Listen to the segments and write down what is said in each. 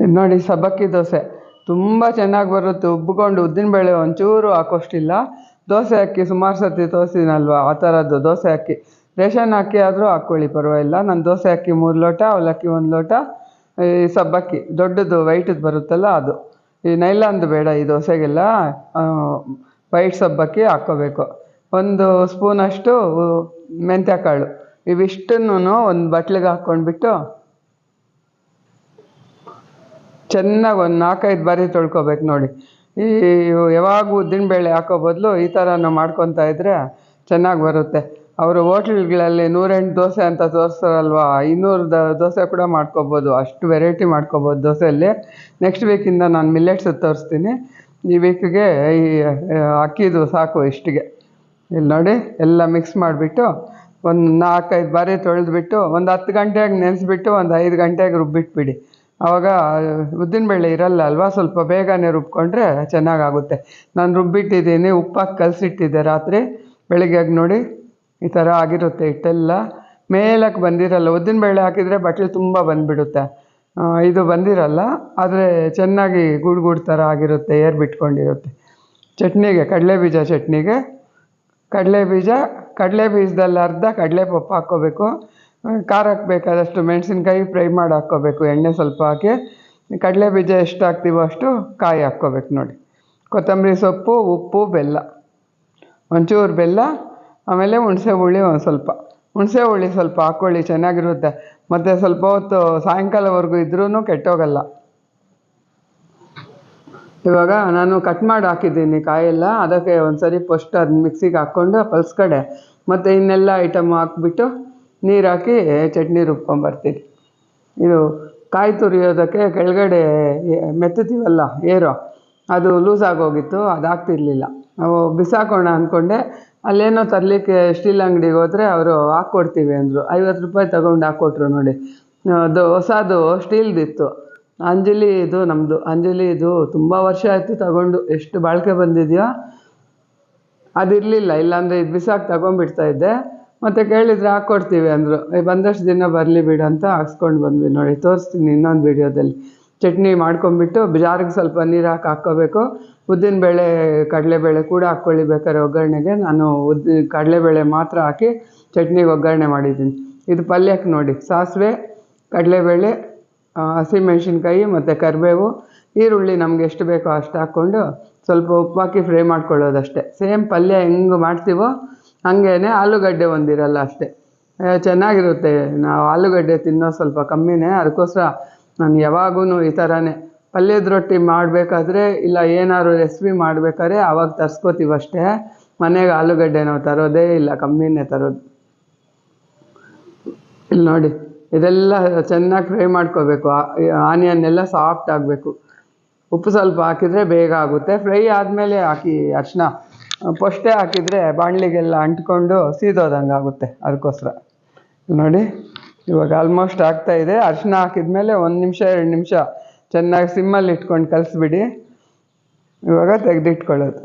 ಇದು ನೋಡಿ ಸಬ್ಬಕ್ಕಿ ದೋಸೆ. ತುಂಬ ಚೆನ್ನಾಗಿ ಬರುತ್ತೆ. ಉಬ್ಬಿಕೊಂಡು ಉದ್ದಿನಬೇಳೆ ಒಂಚೂರು ಹಾಕೋಷ್ಟಿಲ್ಲ. ದೋಸೆ ಅಕ್ಕಿ ಸುಮಾರು ಸರ್ತಿ ತೋರಿಸಿನಲ್ವ ಆ ಥರದ್ದು ದೋಸೆ ಅಕ್ಕಿ. ರೇಷನ್ ಅಕ್ಕಿ ಆದರೂ ಹಾಕ್ಕೊಳ್ಳಿ, ಪರವಾಗಿಲ್ಲ. ನಾನು ದೋಸೆ ಅಕ್ಕಿ ಮೂರು ಲೋಟ ಅವಲಕ್ಕಿ ಒಂದು ಲೋಟ. ಈ ಸಬ್ಬಕ್ಕಿ, ದೊಡ್ಡದು ವೈಟದ್ದು ಬರುತ್ತಲ್ಲ ಅದು. ಈ ನೈಲಾಂದು ಬೇಡ ಈ ದೋಸೆಗೆಲ್ಲ. ವೈಟ್ ಸಬ್ಬಕ್ಕಿ ಹಾಕ್ಕೋಬೇಕು. ಒಂದು ಸ್ಪೂನಷ್ಟು ಮೆಂತ್ಯ ಕಾಳು ಇವಿಷ್ಟನ್ನು ಒಂದು ಬಟ್ಲಿಗೆ ಹಾಕ್ಕೊಂಡ್ಬಿಟ್ಟು ಚೆನ್ನಾಗಿ ಒಂದು ನಾಲ್ಕೈದು ಬಾರಿ ತೊಳ್ಕೊಬೇಕು ನೋಡಿ. ಈ ಯಾವಾಗ ಉದ್ದಿನಬೇಳೆ ಹಾಕೋ ಬದಲು ಈ ಥರ ನಾವು ಮಾಡ್ಕೊತಾ ಇದ್ದರೆ ಚೆನ್ನಾಗಿ ಬರುತ್ತೆ. ಅವರು ಹೋಟ್ಲ್ಗಳಲ್ಲಿ ನೂರೆಂಟು ದೋಸೆ ಅಂತ ತೋರಿಸ್ತಾರಲ್ವ, ಇನ್ನೂರು ದೋಸೆ ಕೂಡ ಮಾಡ್ಕೊಬೋದು, ಅಷ್ಟು ವೆರೈಟಿ ಮಾಡ್ಕೊಬೋದು ದೋಸೆಯಲ್ಲಿ. ನೆಕ್ಸ್ಟ್ ವೀಕಿಂದ ನಾನು ಮಿಲ್ಲೆಟ್ಸ್ ತೋರಿಸ್ತೀನಿ. ಈ ವೀಕಿಗೆ ಈ ಅಕ್ಕಿದು ಸಾಕು ಇಷ್ಟಿಗೆ. ಇಲ್ಲಿ ನೋಡಿ, ಎಲ್ಲ ಮಿಕ್ಸ್ ಮಾಡಿಬಿಟ್ಟು ಒಂದು ನಾಲ್ಕೈದು ಬಾರಿ ತೊಳೆದ್ಬಿಟ್ಟು ಒಂದು ಹತ್ತು ಗಂಟೆಗೆ ನೆನೆಸ್ಬಿಟ್ಟು ಒಂದು ಐದು ಗಂಟೆಗೆ ರುಬ್ಬಿಟ್ಬಿಡಿ. ಆವಾಗ ಉದ್ದಿನಬೇಳೆ ಇರಲ್ಲ ಅಲ್ವಾ ಸ್ವಲ್ಪ ಬೇಗನೆ ರುಬ್ಕೊಂಡ್ರೆ ಚೆನ್ನಾಗಾಗುತ್ತೆ. ನಾನು ರುಬ್ಬಿಟ್ಟಿದ್ದೀನಿ, ಉಪ್ಪಾಕಿ ಕಲಸಿಟ್ಟಿದ್ದೆ ರಾತ್ರಿ. ಬೆಳಿಗ್ಗೆ ನೋಡಿ, ಈ ಥರ ಆಗಿರುತ್ತೆ ಹಿಟ್ಟೆಲ್ಲ. ಮೇಲಕ್ಕೆ ಬಂದಿರಲ್ಲ ಉದ್ದಿನಬೇಳೆ ಹಾಕಿದರೆ ಬಟ್ಲು ತುಂಬ ಬಂದುಬಿಡುತ್ತೆ. ಇದು ಬಂದಿರಲ್ಲ, ಆದರೆ ಚೆನ್ನಾಗಿ ಗೂಡು ಗೂಡು ಥರ ಆಗಿರುತ್ತೆ, ಏರ್ ಬಿಟ್ಕೊಂಡಿರುತ್ತೆ. ಚಟ್ನಿಗೆ, ಕಡಲೆ ಬೀಜ ಚಟ್ನಿಗೆ. ಕಡಲೆ ಬೀಜ, ಕಡಲೆ ಬೀಜದಲ್ಲಿ ಅರ್ಧ ಕಡಲೆ ಪಪ್ಪು ಹಾಕ್ಕೋಬೇಕು. ಖಾರಕ್ಕೆ ಬೇಕಾದಷ್ಟು ಮೆಣಸಿನ್ಕಾಯಿ ಫ್ರೈ ಮಾಡಿ ಹಾಕ್ಕೋಬೇಕು. ಎಣ್ಣೆ ಸ್ವಲ್ಪ ಹಾಕಿ. ಕಡಲೆ ಬೀಜ ಎಷ್ಟು ಹಾಕ್ತೀವೋ ಅಷ್ಟು ಕಾಯಿ ಹಾಕ್ಕೋಬೇಕು ನೋಡಿ. ಕೊತ್ತಂಬರಿ ಸೊಪ್ಪು, ಉಪ್ಪು, ಬೆಲ್ಲ. ಒಂಚೂರು ಬೆಲ್ಲ, ಆಮೇಲೆ ಹುಣಸೆ ಹುಳಿ ಒಂದು ಸ್ವಲ್ಪ. ಹುಣಸೆ ಹುಳಿ ಸ್ವಲ್ಪ ಹಾಕ್ಕೊಳ್ಳಿ ಚೆನ್ನಾಗಿರುತ್ತೆ. ಮತ್ತು ಸ್ವಲ್ಪ ಹೊತ್ತು ಸಾಯಂಕಾಲವರೆಗೂ ಇದ್ರೂ ಕೆಟ್ಟೋಗಲ್ಲ. ಇವಾಗ ನಾನು ಕಟ್ ಮಾಡಿ ಹಾಕಿದ್ದೀನಿ ಕಾಯೆಲ್ಲ. ಅದಕ್ಕೆ ಒಂದು ಸರಿ ಫಸ್ಟ್ ಅದು ಮಿಕ್ಸಿಗೆ ಹಾಕ್ಕೊಂಡು ಪಲ್ಸ್ಕಡೆ ಮತ್ತು ಇನ್ನೆಲ್ಲ ಐಟಮ್ ಹಾಕ್ಬಿಟ್ಟು ನೀರು ಹಾಕಿ ಚಟ್ನಿ ರುಬ್ಕೊಂಬರ್ತೀನಿ ಇದು ಕಾಯಿ ತುರಿಯೋದಕ್ಕೆ ಕೆಳಗಡೆ ಮೆತ್ತುತ್ತೀವಲ್ಲ ಏರೋ, ಅದು ಲೂಸ್ ಆಗೋಗಿತ್ತು ಅದು ಹಾಕ್ತಿರ್ಲಿಲ್ಲ ನಾವು ಬಿಸಾಕೋಣ ಅಂದ್ಕೊಂಡೆ ಅಲ್ಲೇನೋ ತರಲಿಕ್ಕೆ ಸ್ಟೀಲ್ ಅಂಗಡಿಗೆ ಹೋದರೆ ಅವರು ಹಾಕ್ಕೊಡ್ತೀವಿ ಅಂದರು. ಐವತ್ತು ರೂಪಾಯಿ ತಗೊಂಡು ಹಾಕ್ಕೊಟ್ರು ನೋಡಿ. ಅದು ಹೊಸದು ಸ್ಟೀಲ್ದಿತ್ತು ಅಂಜಲಿ ಇದು ನಮ್ಮದು ಅಂಜಲಿ ಇದು ತುಂಬ ವರ್ಷ ಆಯಿತು ತಗೊಂಡು. ಎಷ್ಟು ಬಾಳಿಕೆ ಬಂದಿದೆಯೋ, ಅದಿರಲಿಲ್ಲ. ಇಲ್ಲಾಂದರೆ ಇದು ಬಿಸಾಕಿ ಇದ್ದೆ. ಮತ್ತು ಕೇಳಿದರೆ ಹಾಕ್ಕೊಡ್ತೀವಿ ಅಂದರು. ಬಂದಷ್ಟು ದಿನ ಬರಲಿ ಬಿಡು ಅಂತ ಹಾಕ್ಸ್ಕೊಂಡು ಬಂದ್ವಿ ನೋಡಿ. ತೋರಿಸ್ತೀನಿ ಇನ್ನೊಂದು ವೀಡಿಯೋದಲ್ಲಿ. ಚಟ್ನಿ ಮಾಡ್ಕೊಂಬಿಟ್ಟು ಜಾರಿಗೆ ಸ್ವಲ್ಪ ನೀರು ಹಾಕಿ ಹಾಕ್ಕೋಬೇಕು ಕಡಲೆ ಕಡಲೆಬೇಳೆ ಕೂಡ ಹಾಕ್ಕೊಳ್ಳಿ ಬೇಕಾದ್ರೆ ಒಗ್ಗರಣೆಗೆ. ನಾನು ಕಡಲೆ ಕಡಲೆಬೇಳೆ ಮಾತ್ರ ಹಾಕಿ ಚಟ್ನಿಗೆ ಒಗ್ಗರಣೆ ಮಾಡಿದ್ದೀನಿ. ಇದು ಪಲ್ಯಕ್ಕೆ ನೋಡಿ. ಸಾಸಿವೆ, ಕಡಲೆಬೇಳೆ ಹಸಿಮೆಣ್ಸಿನ್ಕಾಯಿ ಮತ್ತು ಕರಿಬೇವು. ಈರುಳ್ಳಿ ನಮ್ಗೆ ಎಷ್ಟು ಬೇಕೋ ಅಷ್ಟು ಹಾಕ್ಕೊಂಡು ಸ್ವಲ್ಪ ಉಪ್ಪು ಹಾಕಿ ಫ್ರೈ ಮಾಡ್ಕೊಳ್ಳೋದಷ್ಟೇ. ಸೇಮ್ ಪಲ್ಯ ಹೆಂಗೆ ಮಾಡ್ತೀವೋ ಹಾಗೇ ಆಲೂಗಡ್ಡೆ ಒಂದಿರಲ್ಲ ಅಷ್ಟೇ. ಚೆನ್ನಾಗಿರುತ್ತೆ. ನಾವು ಆಲೂಗಡ್ಡೆ ತಿನ್ನೋ ಸ್ವಲ್ಪ ಕಮ್ಮಿನೇ. ಅದಕ್ಕೋಸ್ಕರ ನಾನು ಯಾವಾಗೂ ಈ ಥರನೇ ಪಲ್ಯದ ರೊಟ್ಟಿ ಮಾಡಬೇಕಾದ್ರೆ ಇಲ್ಲ ಏನಾದ್ರು ರೆಸಿಪಿ ಮಾಡಬೇಕಾದ್ರೆ ಆವಾಗ ತರ್ಸ್ಕೊತೀವಿ ಅಷ್ಟೇ. ಮನೆಗೆ ಆಲೂಗಡ್ಡೆ ನಾವು ತರೋದೇ ಇಲ್ಲ, ಕಮ್ಮಿನೇ ತರೋದು. ಇಲ್ಲಿ ನೋಡಿ, ಇದೆಲ್ಲ ಚೆನ್ನಾಗಿ ಫ್ರೈ ಮಾಡ್ಕೋಬೇಕು. ಆನಿಯನ್ ಎಲ್ಲ ಸಾಫ್ಟ್ ಆಗಬೇಕು. ಉಪ್ಪು ಸ್ವಲ್ಪ ಹಾಕಿದರೆ ಬೇಗ ಆಗುತ್ತೆ. ಫ್ರೈ ಆದಮೇಲೆ ಹಾಕಿ ಅರಿಶಿನ. ಫಸ್ಟೇ ಹಾಕಿದರೆ ಬಾಣಲಿಗೆಲ್ಲ ಅಂಟ್ಕೊಂಡು ಸೀದೋದಂಗೆ ಆಗುತ್ತೆ ಅದಕ್ಕೋಸ್ಕರ. ನೋಡಿ, ಇವಾಗ ಆಲ್ಮೋಸ್ಟ್ ಆಗ್ತಾ ಇದೆ. ಅರಿಶಿನ ಹಾಕಿದ್ಮೇಲೆ ಒಂದು ನಿಮಿಷ, ಎರಡು ನಿಮಿಷ ಚೆನ್ನಾಗಿ ಸಿಮ್ಮಲ್ಲಿ ಇಟ್ಕೊಂಡು ಕಲಿಸ್ಬಿಡಿ. ಇವಾಗ ತೆಗೆದಿಟ್ಕೊಳ್ಳೋದು.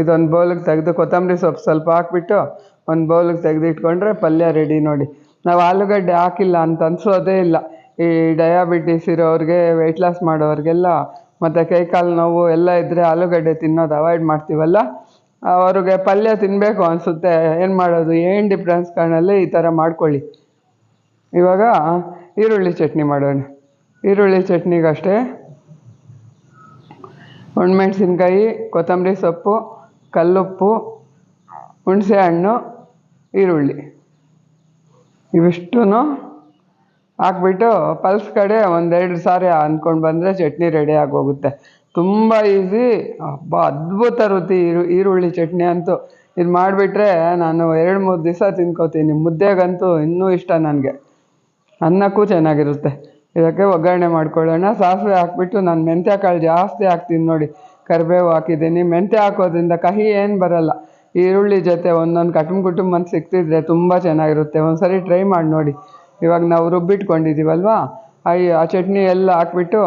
ಇದೊಂದು ಬೌಲಿಗೆ ತೆಗೆದು ಕೊತ್ತಂಬರಿ ಸೊಪ್ಪು ಸ್ವಲ್ಪ ಹಾಕ್ಬಿಟ್ಟು ಒಂದು ಬೌಲಿಗೆ ತೆಗೆದಿಟ್ಕೊಂಡ್ರೆ ಪಲ್ಯ ರೆಡಿ ನೋಡಿ. ನಾವು ಆಲೂಗಡ್ಡೆ ಹಾಕಿಲ್ಲ ಅಂತ ಅನ್ಸೋದೇ ಇಲ್ಲ. ಈ ಡಯಾಬಿಟಿಸ್ ಇರೋರಿಗೆ ವೆಯ್ಟ್ ಲಾಸ್ ಮಾಡೋರಿಗೆಲ್ಲ ಮತ್ತು ಕೈಕಾಲು ನೋವು ಎಲ್ಲ ಇದ್ದರೆ ಆಲೂಗಡ್ಡೆ ತಿನ್ನೋದು ಅವಾಯ್ಡ್ ಮಾಡ್ತೀವಲ್ಲ? ಅವ್ರಿಗೆ ಪಲ್ಯ ತಿನ್ನಬೇಕು ಅನಿಸುತ್ತೆ. ಏನು ಮಾಡೋದು? ಏನು ಡಿಫ್ರೆನ್ಸ್ ಕಾಣಲ್ಲಿ ಈ ಥರ ಮಾಡ್ಕೊಳ್ಳಿ. ಇವಾಗ ಈರುಳ್ಳಿ ಚಟ್ನಿ ಮಾಡೋಣ. ಈರುಳ್ಳಿ ಚಟ್ನಿಗಷ್ಟೇ ಒಣಮೆಣ್ಸಿನ್ಕಾಯಿ ಕೊತ್ತಂಬರಿ ಸೊಪ್ಪು, ಕಲ್ಲುಪ್ಪು ಹುಣಸೆ ಹಣ್ಣು ಈರುಳ್ಳಿ. ಇವಿಷ್ಟೂ ಹಾಕ್ಬಿಟ್ಟು ಪಲ್ಸ್ ಕಡೆ ಒಂದೆರಡು ಸಾರಿ ಅಂದ್ಕೊಂಡು ಬಂದರೆ ಚಟ್ನಿ ರೆಡಿ ಆಗೋಗುತ್ತೆ. ತುಂಬ ಈಸಿ ಹಬ್ಬ ಅದ್ಭುತ ರುಚಿ ಈರು, ಈರುಳ್ಳಿ ಚಟ್ನಿ ಅಂತೂ. ಇದು ಮಾಡಿಬಿಟ್ರೆ ನಾನು ಎರಡು ಮೂರು ದಿವಸ ತಿನ್ಕೋತೀನಿ. ಮುದ್ದೆಗಂತೂ ಇನ್ನೂ ಇಷ್ಟ ನನಗೆ. ಅನ್ನಕ್ಕೂ ಚೆನ್ನಾಗಿರುತ್ತೆ. ಇದಕ್ಕೆ ಒಗ್ಗರಣೆ ಮಾಡ್ಕೊಳ್ಳೋಣ. ಸಾಸಿವೆ ಹಾಕ್ಬಿಟ್ಟು ನಾನು ಮೆಂತ್ಯ ಕಾಳು ಜಾಸ್ತಿ ಹಾಕ್ತೀನಿ ನೋಡಿ. ಕರಿಬೇವು ಹಾಕಿದ್ದೀನಿ. ಮೆಂತ್ಯ ಹಾಕೋದ್ರಿಂದ ಕಹಿ ಏನು ಬರಲ್ಲ. ಈರುಳ್ಳಿ ಜೊತೆ ಒಂದೊಂದು ಕಟುಂಬ ಕುಟುಂಬ ಅಂತ ಸಿಕ್ತಿದ್ರೆ ತುಂಬ ಚೆನ್ನಾಗಿರುತ್ತೆ. ಒಂದು ಸರಿ ಟ್ರೈ ಮಾಡಿ ನೋಡಿ. ಇವಾಗ ನಾವು ರುಬ್ಬಿಟ್ಕೊಂಡಿದ್ದೀವಲ್ವಾ ಅಯ್ಯ, ಆ ಚಟ್ನಿ ಎಲ್ಲ ಹಾಕ್ಬಿಟ್ಟು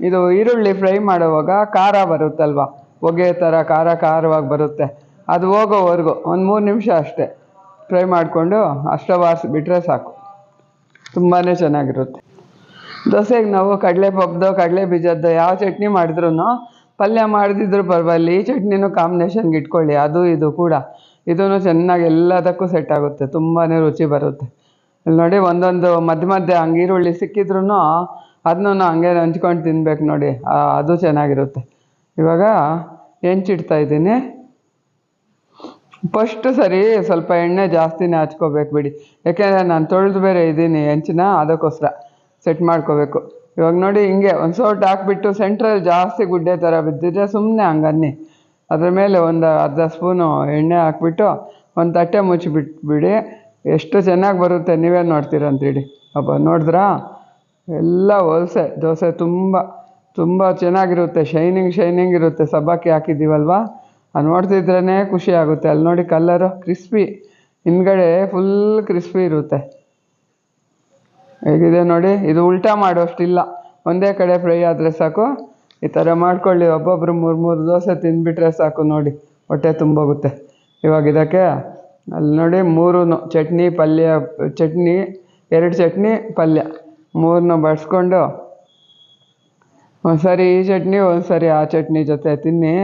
ಇದು ಈರುಳ್ಳಿ ಫ್ರೈ ಮಾಡುವಾಗ ಖಾರ ಬರುತ್ತಲ್ವ? ಹೊಗೆ ಥರ ಖಾರ ಖಾರವಾಗಿ ಬರುತ್ತೆ. ಅದು ಹೋಗೋವರೆಗೂ ಒಂದು ಮೂರು ನಿಮಿಷ ಅಷ್ಟೇ ಫ್ರೈ ಮಾಡಿಕೊಂಡು ಅಷ್ಟವಾರಿಸಿ ಬಿಟ್ಟರೆ ಸಾಕು. ತುಂಬಾ ಚೆನ್ನಾಗಿರುತ್ತೆ. ದೋಸೆಗೆ ನಾವು ಕಡಲೆ ಪಪ್ಪದು ಕಡಲೆ ಬೀಜದ್ದು ಯಾವ ಚಟ್ನಿ ಮಾಡಿದ್ರು ಪಲ್ಯ ಮಾಡಿದ್ರು ಪರವಾಗಿಲ್ಲ. ಈ ಚಟ್ನಿನೂ ಕಾಂಬಿನೇಷನ್ಗೆ ಇಟ್ಕೊಳ್ಳಿ. ಅದು ಇದು ಕೂಡ. ಇದೂ ಚೆನ್ನಾಗಿ ಎಲ್ಲದಕ್ಕೂ ಸೆಟ್ ಆಗುತ್ತೆ. ತುಂಬಾ ರುಚಿ ಬರುತ್ತೆ. ಇಲ್ಲಿ ನೋಡಿ ಒಂದೊಂದು ಮಧ್ಯ ಮಧ್ಯೆ ಹಂಗೆ ಈರುಳ್ಳಿ ಸಿಕ್ಕಿದ್ರು ಅದನ್ನೂ ಹಂಗೆ ಹಂಚ್ಕೊಂಡು ತಿನ್ಬೇಕು ನೋಡಿ. ಅದು ಚೆನ್ನಾಗಿರುತ್ತೆ. ಇವಾಗ ಹೆಂಚಿಡ್ತಾ ಇದ್ದೀನಿ. ಫಸ್ಟ್ ಸರಿ ಸ್ವಲ್ಪ ಎಣ್ಣೆ ಜಾಸ್ತಿನೇ ಹಚ್ಕೋಬೇಕು ಬಿಡಿ. ಯಾಕೆಂದರೆ ನಾನು ತೊಳೆದು ಬೇರೆ ಇದ್ದೀನಿ ಹೆಂಚಿನ, ಅದಕ್ಕೋಸ್ಕರ ಸೆಟ್ ಮಾಡ್ಕೋಬೇಕು. ಇವಾಗ ನೋಡಿ ಹಿಂಗೆ ಒಂದು ಸೋಟ್ ಹಾಕ್ಬಿಟ್ಟು ಸೆಂಟ್ರಲ್ಲಿ ಜಾಸ್ತಿ ಗುಡ್ಡೆ ಥರ ಬಿದ್ದಿದ್ರೆ ಸುಮ್ಮನೆ ಹಂಗನ್ನಿ. ಅದ್ರ ಮೇಲೆ ಒಂದು ಅರ್ಧ ಸ್ಪೂನು ಎಣ್ಣೆ ಹಾಕ್ಬಿಟ್ಟು ಒಂದು ತಟ್ಟೆ ಮುಚ್ಚಿಬಿಟ್ಬಿಡಿ ಎಷ್ಟು ಚೆನ್ನಾಗಿ ಬರುತ್ತೆ ನೀವೇ ನೋಡ್ತೀರಂತೇಳಿ ಅಬ್ಬ, ನೋಡಿದ್ರಾ? ಎಲ್ಲ ಹೋಲ್ಸೆ ದೋಸೆ ತುಂಬ ತುಂಬ ಚೆನ್ನಾಗಿರುತ್ತೆ ಶೈನಿಂಗ್ ಶೈನಿಂಗ್ ಇರುತ್ತೆ, ಸಬ್ಬಕ್ಕಿ ಹಾಕಿದ್ದೀವಲ್ವಾ? ಅದು ನೋಡ್ತಿದ್ರೇ ಖುಷಿ ಆಗುತ್ತೆ. ಅಲ್ಲಿ ನೋಡಿ ಕಲ್ಲರು ಕ್ರಿಸ್ಪಿ ಹಿಂದ್ಗಡೆ ಫುಲ್ ಕ್ರಿಸ್ಪಿ ಇರುತ್ತೆ. ಹೇಗಿದೆ ನೋಡಿ, ಇದು ಉಲ್ಟಾ ಮಾಡೋಷ್ಟಿಲ್ಲ. ಒಂದೇ ಕಡೆ ಫ್ರೈ ಆದರೆ ಸಾಕು. ಈ ಥರ ಮಾಡ್ಕೊಳ್ಳಿ, ಒಬ್ಬೊಬ್ರು ಮೂರು ಮೂರು ದೋಸೆ ತಿಂದುಬಿಟ್ರೆ ಸಾಕು ನೋಡಿ. ಹೊಟ್ಟೆ ತುಂಬೋಗುತ್ತೆ. ಇವಾಗ ಇದಕ್ಕೆ ಅಲ್ಲಿ ನೋಡಿ ಮೂರು ಚಟ್ನಿ, ಪಲ್ಯ, ಚಟ್ನಿ, ಎರಡು ಚಟ್ನಿ, ಪಲ್ಯ. ಮೂರನ್ನು ಬಡಿಸ್ಕೊಂಡು ಒಂದು ಸರಿ ಈ ಚಟ್ನಿ ಒಂದು ಸರಿ ಆ ಚಟ್ನಿ ಜೊತೆ ತಿನ್ನಿ.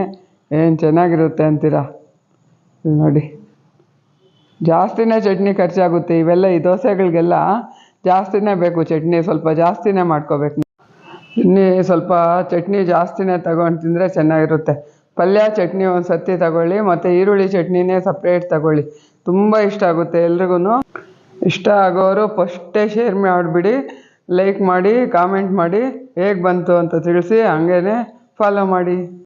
ಏನು ಚೆನ್ನಾಗಿರುತ್ತೆ ಅಂತೀರಾ? ನೋಡಿ. ಜಾಸ್ತಿನೇ ಚಟ್ನಿ ಖರ್ಚಾಗುತ್ತೆ. ಇವೆಲ್ಲ ಈ ದೋಸೆಗಳಿಗೆಲ್ಲ ಜಾಸ್ತಿನೇ ಬೇಕು ಚಟ್ನಿ. ಸ್ವಲ್ಪ ಜಾಸ್ತಿನೇ ಮಾಡ್ಕೋಬೇಕು. ಇನ್ನಿ ಸ್ವಲ್ಪ ಚಟ್ನಿ ಜಾಸ್ತಿನೇ ತಗೊಂಡು ತಿಂದರೆ ಚೆನ್ನಾಗಿರುತ್ತೆ. ಪಲ್ಯ ಚಟ್ನಿ ಒಂದು ಸತಿ ತಗೊಳ್ಳಿ, ಮತ್ತು ಈರುಳ್ಳಿ ಚಟ್ನಿನೇ ಸಪ್ರೇಟ್ ತಗೊಳ್ಳಿ. ತುಂಬ ಇಷ್ಟ ಆಗುತ್ತೆ ಎಲ್ರಿಗೂ ಇಷ್ಟ ಆಗೋರು ಫಸ್ಟೇ ಶೇರ್ ಮಾಡಿಬಿಡಿ. ಲೈಕ್ ಮಾಡಿ ಕಾಮೆಂಟ್ ಮಾಡಿ ಹೇಗೆ ಬಂತು ಅಂತ ತಿಳಿಸಿ ಹಂಗೇನೆ ಫಾಲೋ ಮಾಡಿ.